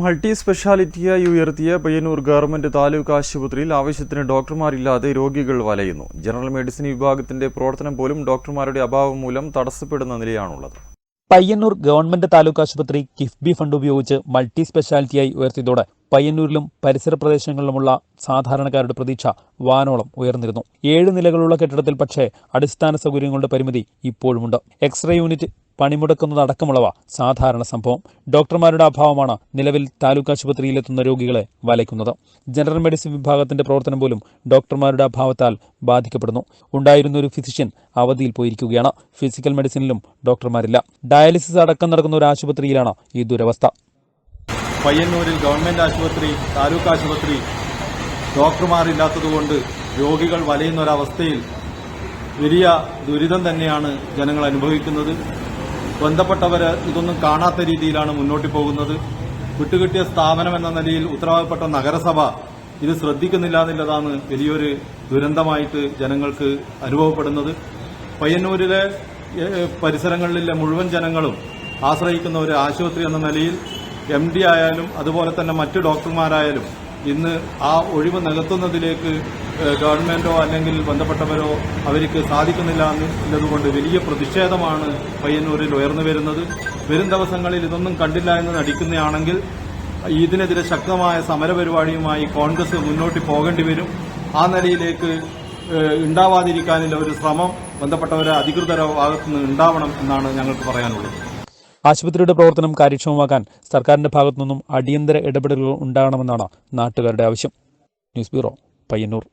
Multi സ്പെഷ്യാലിറ്റിയായി ഉയർത്തിയ Payyanur government taluk ആശുപത്രിയിൽ ആവശ്യത്തിന് ഡോക്ടർമാരില്ലാതെ രോഗികൾ വലയുന്നു. ജനറൽ മെഡിസിൻ വിഭാഗത്തിന്റെ പ്രവർത്തനം പോലും ഡോക്ടർമാരുടെ അഭാവം മൂലം തടസ്സപ്പെടുന്ന നിലയാണുള്ളത്. പയ്യന്നൂർ ഗവൺമെന്റ് താലൂക്ക് ആശുപത്രി കിഫ്ബി ഫണ്ട് ഉപയോഗിച്ച് മൾട്ടി സ്പെഷ്യാലിറ്റിയായി ഉയർത്തിയതോടെ പയ്യന്നൂരിലും പരിസര പ്രദേശങ്ങളിലുമുള്ള സാധാരണക്കാരുടെ പ്രതീക്ഷ വാനോളം ഉയർന്നിരുന്നു. ഏഴ് നിലകളുള്ള കെട്ടിടത്തിൽ പക്ഷേ അടിസ്ഥാന സൗകര്യങ്ങളുടെ പരിമിതി ഇപ്പോഴുമുണ്ട്. എക്സ്റേ യൂണിറ്റ് പണിമുടക്കുന്നതടക്കമുള്ളവ സാധാരണ സംഭവം. ഡോക്ടർമാരുടെ അഭാവമാണ് നിലവിൽ താലൂക്ക് ആശുപത്രിയിലെത്തുന്ന രോഗികളെ വലയ്ക്കുന്നത്. ജനറൽ മെഡിസിൻ വിഭാഗത്തിന്റെ പ്രവർത്തനം പോലും ഡോക്ടർമാരുടെ അഭാവത്താൽ ബാധിക്കപ്പെടുന്നു. ഉണ്ടായിരുന്ന ഒരു ഫിസിഷ്യൻ അവധിയിൽ പോയിരിക്കുകയാണ്. ഫിസിക്കൽ മെഡിസിനിലും ഡോക്ടർമാരില്ല. ഡയാലിസിസ് അടക്കം നടക്കുന്ന ഒരു ആശുപത്രിയിലാണ് ഈ ദുരവസ്ഥ. പയ്യന്നൂരിൽ ഗവൺമെന്റ് ആശുപത്രി താലൂക്ക് ആശുപത്രി ഡോക്ടർമാരില്ലാത്തതുകൊണ്ട് രോഗികൾ വലയുന്ന ഒരവസ്ഥയിൽ വലിയ ദുരിതം തന്നെയാണ് ജനങ്ങൾ അനുഭവിക്കുന്നത്. ബന്ധപ്പെട്ടവർ ഇതൊന്നും കാണാത്ത രീതിയിലാണ് മുന്നോട്ട് പോകുന്നത്. വിട്ടുകിട്ടിയ സ്ഥാപനം എന്ന നിലയിൽ ഉത്തരവാദപ്പെട്ട നഗരസഭ ഇത് ശ്രദ്ധിക്കുന്നില്ല എന്നുള്ളതാണ് വലിയൊരു ദുരന്തമായിട്ട് ജനങ്ങൾക്ക് അനുഭവപ്പെടുന്നത്. പയ്യന്നൂരിലെ പരിസരങ്ങളിലെ മുഴുവൻ ജനങ്ങളും ആശ്രയിക്കുന്ന ഒരു ആശുപത്രി എന്ന നിലയിൽ എം ആയാലും അതുപോലെ തന്നെ മറ്റു ഡോക്ടർമാരായാലും ഇന്ന് ആ ഒഴിവ് നികത്തുന്നതിലേക്ക് ഗവൺമെന്റോ അല്ലെങ്കിൽ ബന്ധപ്പെട്ടവരോ അവർക്ക് സാധിക്കുന്നില്ല എന്നതുകൊണ്ട് വലിയ പ്രതിഷേധമാണ് പയ്യന്നൂരിൽ ഉയർന്നു വരുന്നത്. വരും ദിവസങ്ങളിൽ ഇതൊന്നും കണ്ടില്ല എന്ന് നടിക്കുന്നതാണെങ്കിൽ ഇതിനെതിരെ ശക്തമായ സമരപരിപാടിയുമായി കോൺഗ്രസ് മുന്നോട്ട് പോകേണ്ടി വരും. ആ നിലയിലേക്ക് ഉണ്ടാവാതിരിക്കാനുള്ള ഒരു ശ്രമം ബന്ധപ്പെട്ടവരെ അധികൃതരുടെ ഭാഗത്തുനിന്ന് ഉണ്ടാവണം എന്നാണ് ഞങ്ങൾക്ക് പറയാനുള്ളത്. ആശുപത്രിയുടെ പ്രവർത്തനം കാര്യക്ഷമമാക്കാൻ സർക്കാരിന്റെ ഭാഗത്തുനിന്നും അടിയന്തര ഇടപെടലുകൾ ഉണ്ടാകണമെന്നാണ് നാട്ടുകാരുടെ ആവശ്യം. News bureau Payyanur.